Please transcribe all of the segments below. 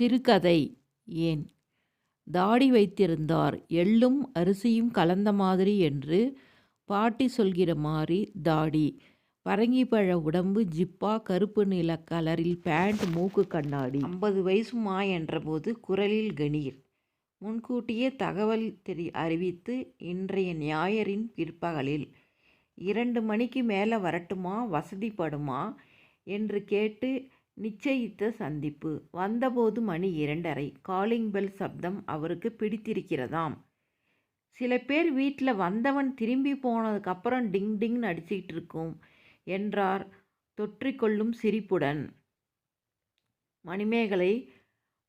சிறுகதை ஏன்? தாடி வைத்திருந்தார். எள்ளும் அரிசியும் கலந்த மாதிரி என்று பாட்டி சொல்கிற மாதிரி தாடி. பரங்கிப்பழ உடம்பு ஜிப்பா கருப்பு நில கலரில் பேண்ட் மூக்கு கண்ணாடி. ஐம்பது வயசுமா என்றபோது குரலில் கணீர் முன்கூட்டியே தகவல் தெரி அறிவித்து இன்றைய ஞாயிறின் பிற்பகலில். இரண்டு மணிக்கு மேலே வரட்டுமா? வசதிப்படுமா? என்று கேட்டு நிச்சயித்த சந்திப்பு. வந்தபோது மணி இரண்டரை. காலிங் பெல் சப்தம் அவருக்கு பிடித்திருக்கிறதாம். சில பேர் வீட்டில் வந்தவன் திரும்பி போனதுக்கப்புறம் டிங் டிங்னு அடிச்சிக்கிட்டு இருக்கும் என்றார் தொற்றிக்கொள்ளும் சிரிப்புடன். மணிமேகலை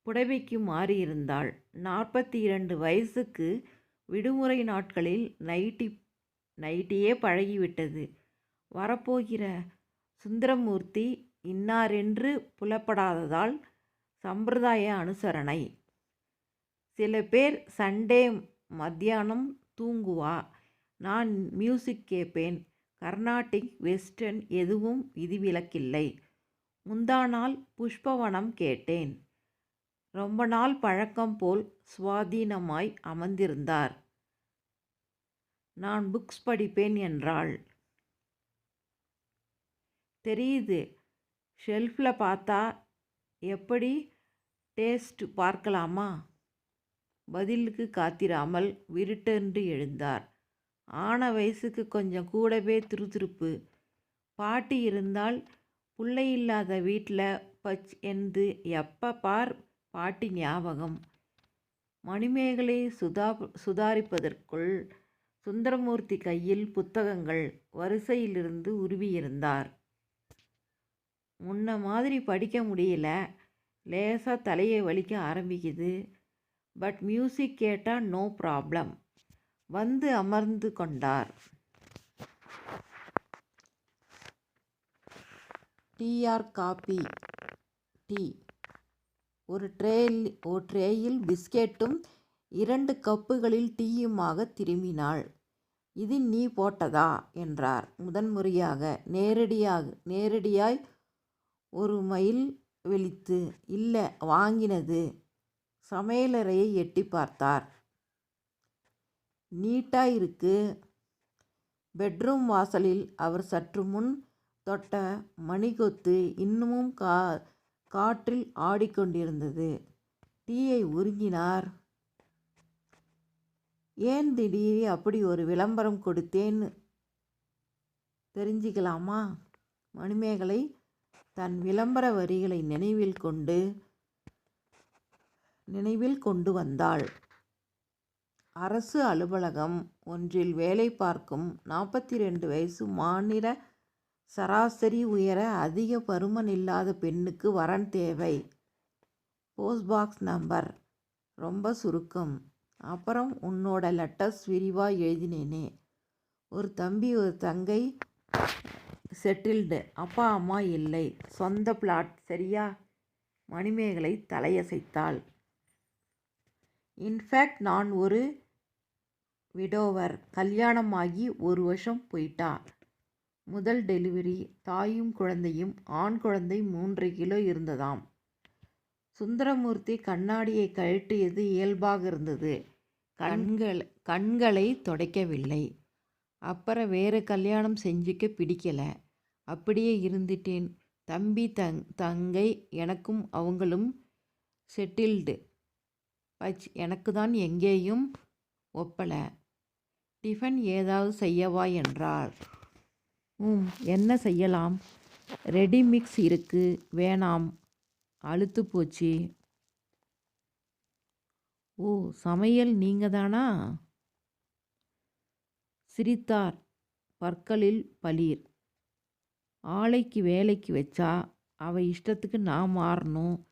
புடவைக்கு மாறியிருந்தாள். நாற்பத்தி இரண்டு வயசுக்கு விடுமுறை நாட்களில் நைட்டி நைட்டியே பழகிவிட்டது. வரப்போகிற சுந்தரமூர்த்தி இன்னாரென்று புலப்படாததால் சம்பிரதாய அனுசரணை. சில பேர் சண்டே மத்தியானம் தூங்குவா. நான் மியூசிக் கேட்பேன் கர்நாடிக் வெஸ்டர்ன் எதுவும் விதிவிலக்கில்லை. முந்தா நாள் புஷ்பவனம் கேட்டேன். ரொம்ப நாள் பழக்கம் போல் சுவாதீனமாய் அமர்ந்திருந்தார். நான் புக்ஸ் படிப்பேன் என்றாள். தெரியுது ஷெல்ஃபில் பார்த்தா எப்படி டேஸ்ட் பார்க்கலாமா? பதிலுக்கு காத்திராமல் விருட்டென்று எழுந்தார். ஆன வயசுக்கு கொஞ்சம் கூடவே துருதுருப்பு பாட்டி இருந்தால் பிள்ளை இல்லாத வீட்டில் பச் என்று எப்போ பார் பாட்டி ஞாபகம். மணிமேகலை சுதா சுதாரிப்பதற்குள் சுந்தரமூர்த்தி கையில் புத்தகங்கள் வரிசையிலிருந்து உருவியிருந்தார். முன்ன மாதிரி படிக்க முடியல. லேசாக தலையை வலிக்க ஆரம்பிக்குது. பட் மியூசிக் கேட்டால் நோ ப்ராப்ளம். வந்து அமர்ந்து கொண்டார். Tea or coffee. டீ. ஒரு ட்ரேயில் ஒரு ட்ரேயில் பிஸ்கெட்டும் இரண்டு கப்புகளில் டீயுமாக திரும்பினாள். இது நீ போட்டதா? என்றார். முதன்முறையாக நேரடியாக நேரடியாய் ஒரு மைல் வெளித்து இல்லை வாங்கினது. சமையலறையை எட்டி பார்த்தார். நீட்டாக இருக்கு பெட்ரூம் வாசலில் அவர் சற்று முன் தொட்ட மணிகொத்து இன்னமும் கா காற்றில் ஆடிக்கொண்டிருந்தது. டீயை உருங்கினார் ஏன் திடீர் அப்படி ஒரு விளம்பரம் கொடுத்தேன்னு தெரிஞ்சுக்கலாமா? மணிமேகலை தன் விளம்பர வரிகளை நினைவில் கொண்டு நினைவில் கொண்டு வந்தாள். அரசு அலுவலகம் ஒன்றில் வேலை பார்க்கும் நாற்பத்தி ரெண்டு வயசு மாநில சராசரி உயர அதிக பருமன் இல்லாத பெண்ணுக்கு வரன் தேவை. Post box number. ரொம்ப சுருக்கம். அப்புறம் உன்னோட லெட்டர்ஸ் விரிவாக எழுதினேனே. ஒரு தம்பி ஒரு தங்கை செட்டில்டு. அப்பா அம்மா இல்லை. சொந்த பிளாட் சரியா? மணிமேகலை தலையசைத்தாள். இன்ஃபேக்ட் நான் ஒரு விடோவர். கல்யாணமாகி ஒரு வருஷம் போயிட்டா. முதல் டெலிவரி. தாயும் குழந்தையும். ஆண் குழந்தை மூன்று கிலோ இருந்ததாம். சுந்தரமூர்த்தி கண்ணாடியை கழட்டியது இயல்பாக இருந்தது. கண்கள் கண்களை துடைக்கவில்லை. அப்புறம் வேறு கல்யாணம் செஞ்சுக்க பிடிக்கலை. அப்படியே இருந்துட்டேன். தம்பி தங் தங்கை எனக்கும் அவங்களும் செட்டில்டு பச் எனக்கு தான் எங்கேயும் ஒப்பலை. டிஃபன் ஏதாவது செய்யவா என்றார் ம் என்ன செய்யலாம்? ரெடி மிக்ஸ் இருக்கு. வேணாம். அழுத்து போச்சு. ஓ சமையல் நீங்கள் தானா சிரித்தார். பற்களில் பளிர் ஆளைக்கு வேலைக்கு வச்சா அவ இஷ்டத்துக்கு நான் மாறணும்.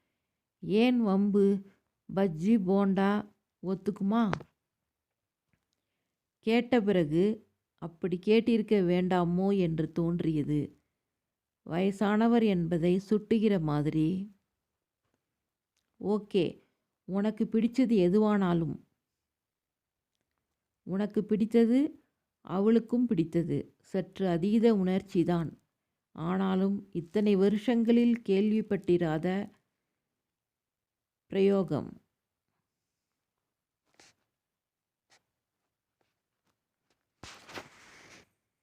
ஏன் வம்பு? பஜ்ஜி போண்டா ஒத்துக்குமா? கேட்ட பிறகு அப்படி கேட்டிருக்க வேண்டாமோ? என்று தோன்றியது. வயசானவர் என்பதை சுட்டுகிற மாதிரி. ஓகே உனக்கு பிடிச்சது எதுவானாலும். உனக்கு பிடித்தது? அவளுக்கும் பிடித்தது. சற்று அதீத உணர்ச்சிதான். ஆனாலும் இத்தனை வருஷங்களில் கேள்விப்பட்டிராத பிரயோகம்.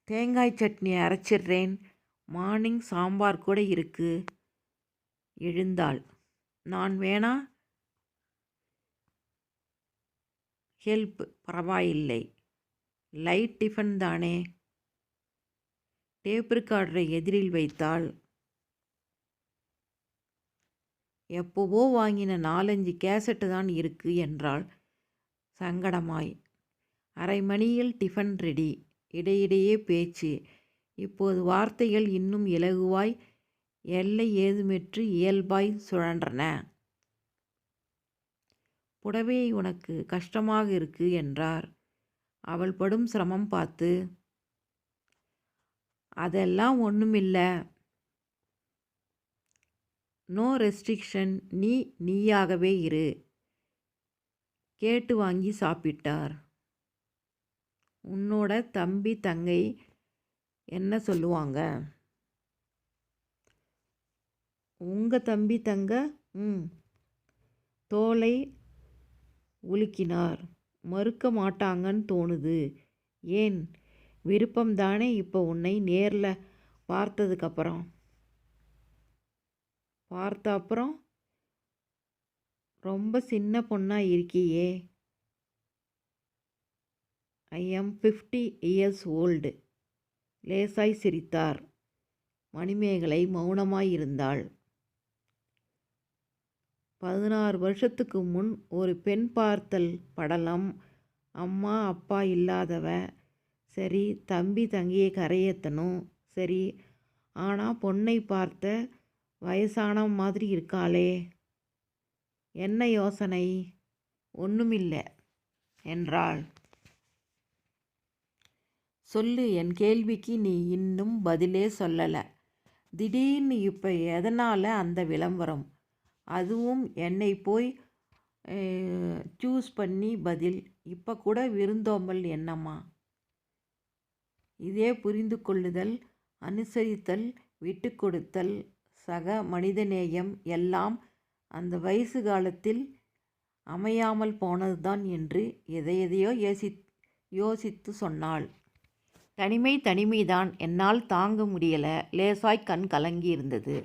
தேங்காய் சட்னி அரைச்சிடுறேன். மார்னிங் சாம்பார் கூட இருக்கு. எழுந்தாள். நான் வேணா ஹெல்ப் பரவாயில்லை. லைட் டிஃபன் தானே. டேப் ரெக்கார்டரை எதிரில் வைத்தாள். எப்போவோ வாங்கின நாலஞ்சு கேசட்டு தான் இருக்கு என்றாள் சங்கடமாய். அரை மணியில் டிஃபன் ரெடி. இடையிடையே பேச்சு. இப்போது வார்த்தைகள் இன்னும் இலகுவாய் எல்லை ஏதுமெற்று இயல்பாய் சுழன்றன. புடவை உனக்கு கஷ்டமாக இருக்கு என்றார். அவள் படும் சிரமம் பார்த்து அதெல்லாம் ஒன்றுமில்ல நோ ரெஸ்ட்ரிக்ஷன் நீ நீயாகவே இரு. கேட்டு வாங்கி சாப்பிட்டார். உன்னோட தம்பி தங்கை என்ன சொல்லுவாங்க? உங்கள் தம்பி தங்க ம். தோலை உலுக்கினார். மறுக்க மாட்டாங்கன்னு தோணுது. ஏன்? விருப்பம்தானே இப்போ உன்னை நேரில் பார்த்ததுக்கப்புறம்? பார்த்த அப்புறம் ரொம்ப சின்ன பொண்ணாக இருக்கியே. I am fifty years old லேசாய் சிரித்தார். மணிமேகலை மௌனமாயிருந்தாள் பதினாறு வருஷத்துக்கு முன் ஒரு பெண் பார்த்தல் படலம். அம்மா அப்பா இல்லாதவ சரி தம்பி தங்கியை கரையேற்றணும் சரி ஆனால் பொண்ணை பார்த்த வயசான மாதிரி இருக்காளே. என்ன யோசனை? ஒன்றுமில்லை என்றாள். சொல்லு என் கேள்விக்கு நீ இன்னும் பதிலே சொல்லலை. திடீர்னு இப்போ எதனால் அந்த விளம்பரம்? அதுவும் என்னை போய் சூஸ் பண்ணி பதில். இப்போ கூட விருந்தோம்பல் என்னம்மா? இதே புரிந்து கொள்ளுதல் அனுசரித்தல் விட்டு கொடுத்தல் சக மனிதநேயம் எல்லாம் அந்த வயசு காலத்தில் அமையாமல் போனதுதான் என்று எதையெதையோ யோசி யோசித்து சொன்னாள். தனிமை தனிமைதான். என்னால் தாங்க முடியலை. லேசாய் கண் கலங்கி இருந்தது